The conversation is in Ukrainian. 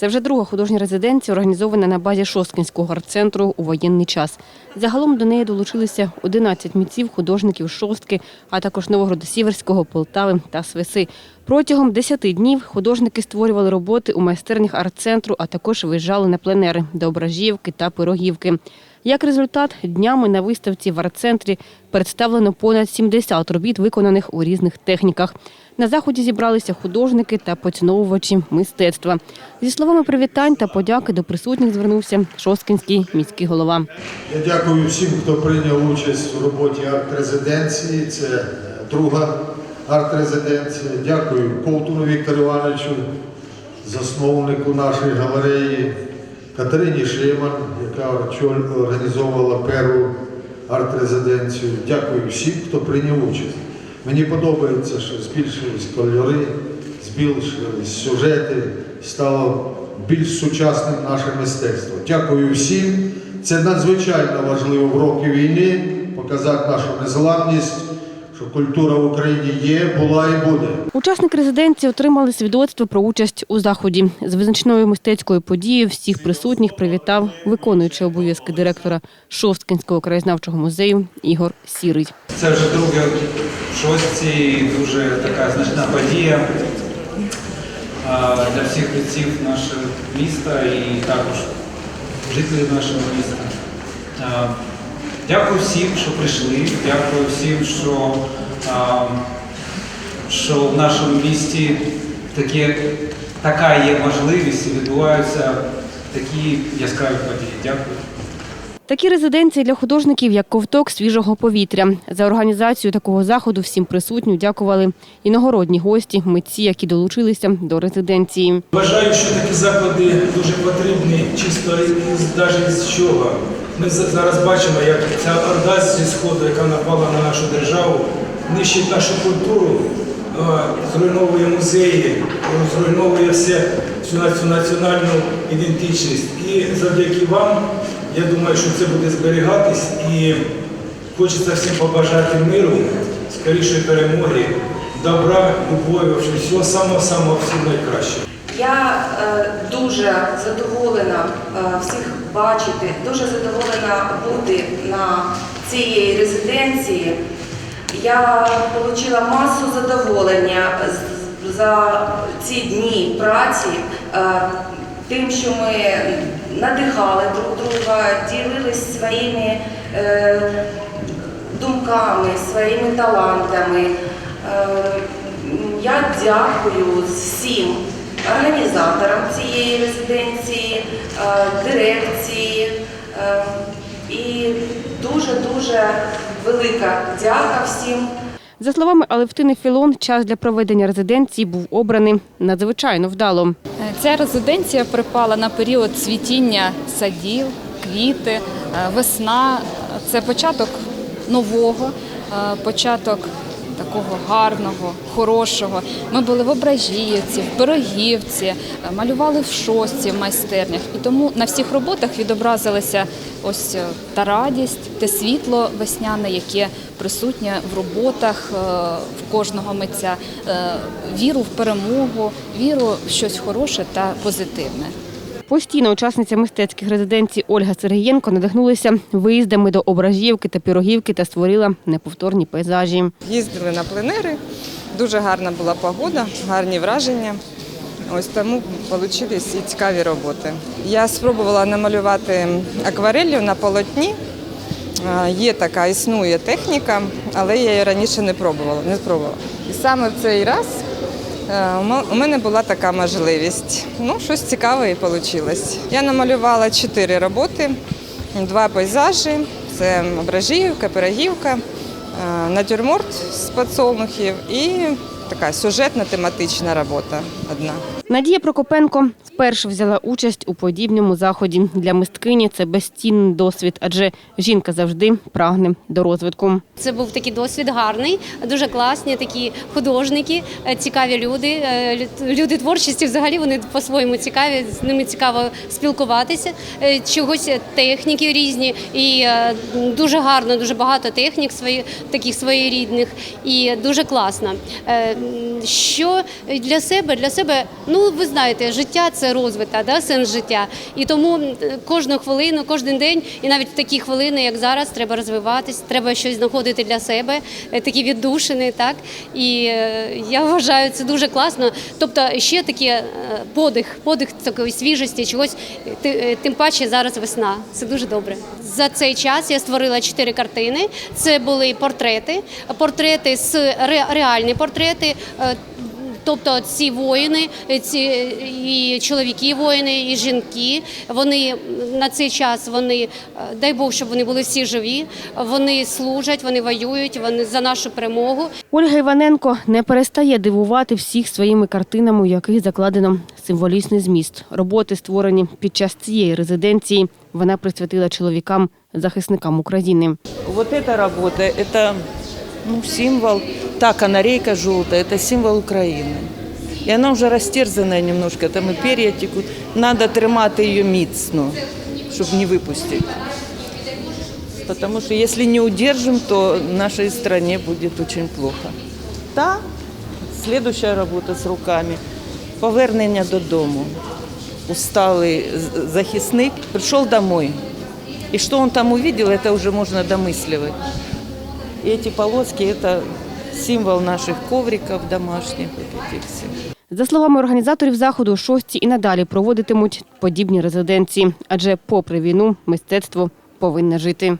Це вже друга художня резиденція, організована на базі Шосткинського арт-центру у воєнний час. Загалом до неї долучилися 11 митців, художників Шостки, а також Новограда-Сіверського, Полтави та Свиси. Протягом 10 днів художники створювали роботи у майстернях арт-центру, а також виїжджали на пленери до Ображівки та Пирогівки. Як результат, днями на виставці в арт-центрі представлено понад 70 робіт, виконаних у різних техніках. На заході зібралися художники та поціновувачі мистецтва. Зі словами привітань та подяки до присутніх звернувся Шосткинський міський голова. Я дякую всім, хто прийняв участь у роботі арт-резиденції. Це е, друга арт-резиденція. Дякую Ковтуну Віктору Івановичу, засновнику нашої галереї, Катерині Шиман, очоль- організовувала першу арт-резиденцію. Дякую всім, хто прийняв участь. Мені подобається, що збільшились кольори, збільшились сюжети, стало більш сучасним наше мистецтво. Дякую всім. Це надзвичайно важливо в роки війни показати нашу незламність, що культура в Україні є, була і буде. Учасники резиденції отримали свідоцтво про участь у заході. З визначною мистецькою подією всіх присутніх привітав виконуючий обов'язки директора Шосткинського краєзнавчого музею Ігор Сірий. Це вже друге в шостці, дуже така значна подія для всіх митців нашого міста і також жителів нашого міста. Дякую всім, що прийшли. Дякую всім, що, а, що в нашому місті таке, така є можливість і відбуваються такі яскраві події. Дякую. Такі резиденції для художників, як ковток свіжого повітря. За організацію такого заходу всім присутнім дякували іногородні гості, митці, які долучилися до резиденції. Вважаю, що такі заклади дуже потрібні, чисто навіть з чого. Ми зараз бачимо, як ця орда зі сходу, яка напала на нашу державу, нищить нашу культуру, зруйновує музеї, зруйновує все всю національну ідентичність. І завдяки вам, я думаю, що це буде зберігатись і хочеться всім побажати миру, скорішої перемоги, добра, любові, всього самого-самого всім найкращого. Я е, дуже задоволена е, всіх бачити, дуже задоволена бути на цій резиденції. Я отримала масу задоволення за ці дні праці, е, тим, що ми надихали друг друга, ділились своїми е, думками, своїми талантами. Е, Я дякую всім організаторам цієї резиденції, е, дирекції е, і дуже-дуже велика дяка всім. За словами Алевтини Філон, час для проведення резиденції був обраний надзвичайно вдало. Ця резиденція припала на період цвітіння садів, квіти, е, весна. Це початок нового, е, початок такого гарного, хорошого. Ми були в Ображіївці, в Пирогівці, е, малювали в шостці в майстернях. І тому на всіх роботах відобразилася ось е, та радість, те світло весняне, яке присутнє в роботах е, в кожного митця, віру в перемогу, віру в щось хороше та позитивне. Постійна учасниця мистецьких резиденцій Ольга Сергієнко надихнулася виїздами до Ображівки та Пірогівки та створила неповторні пейзажі. Їздили на пленери, дуже гарна була погода, гарні враження. Ось тому вийшли і цікаві роботи. Я спробувала намалювати аквареллю на полотні. Є така, існує техніка, але я її раніше не пробувала. Не спробувала. І саме в цей раз у у мене була така можливість. Ну, щось цікаве і вийшло. Я намалювала чотири роботи, два пейзажі. Це Ображіївка, Пирогівка, е, натюрморт з подсолнухів і така сюжетна тематична робота одна. Надія Прокопенко вперше взяла участь у подібному заході. Для мисткині це безцінний досвід, адже жінка завжди прагне до розвитку. Це був такий досвід гарний, дуже класні такі художники, е, цікаві люди. Е, Люди творчості взагалі вони по-своєму цікаві, з ними цікаво спілкуватися. Е, Чогось техніки різні, і дуже гарно, дуже багато технік свої, таких своєрідних, і дуже класно. Що для себе, для себе, ну ви знаєте, життя це розвита, да, сенс життя. І тому кожну хвилину, кожен день, і навіть в такі хвилини, як зараз, треба розвиватись, треба щось знаходити для себе, е, такі віддушини, так. І е, я вважаю, це дуже класно. Тобто ще такі е, подих, подих такої свіжості, чогось, тим паче зараз весна. Це дуже добре. За цей час я створила чотири картини. Це були портрети, портрети з ре- реальні портрети. Тобто ці воїни, ці і чоловіки воїни, і жінки. Вони на цей час вони дай Бог, щоб вони були всі живі. Вони служать, вони воюють, вони за нашу перемогу. Ольга Іваненко не перестає дивувати всіх своїми картинами, у яких закладено символічний зміст. Роботи, створені під час цієї резиденції, вона присвятила чоловікам, захисникам України. Вот эта работа, это ну, символ, та канарейка желтая, это символ Украины. И она уже растерзанная немножко, там и перья текут. Надо тримати її міцно, щоб не випустити. Потому что если не удержим, то нашей стране будет очень плохо. Та следующая работа з руками повернення додому. Усталий з- захисник прийшов домой. И что он там увидел, это уже можно домысливать. И эти полоски – это символ наших ковриков домашних, вот этих всех. За словами організаторів заходу, шості і надалі проводитимуть подібні резиденції, адже попри війну мистецтво повинне жити.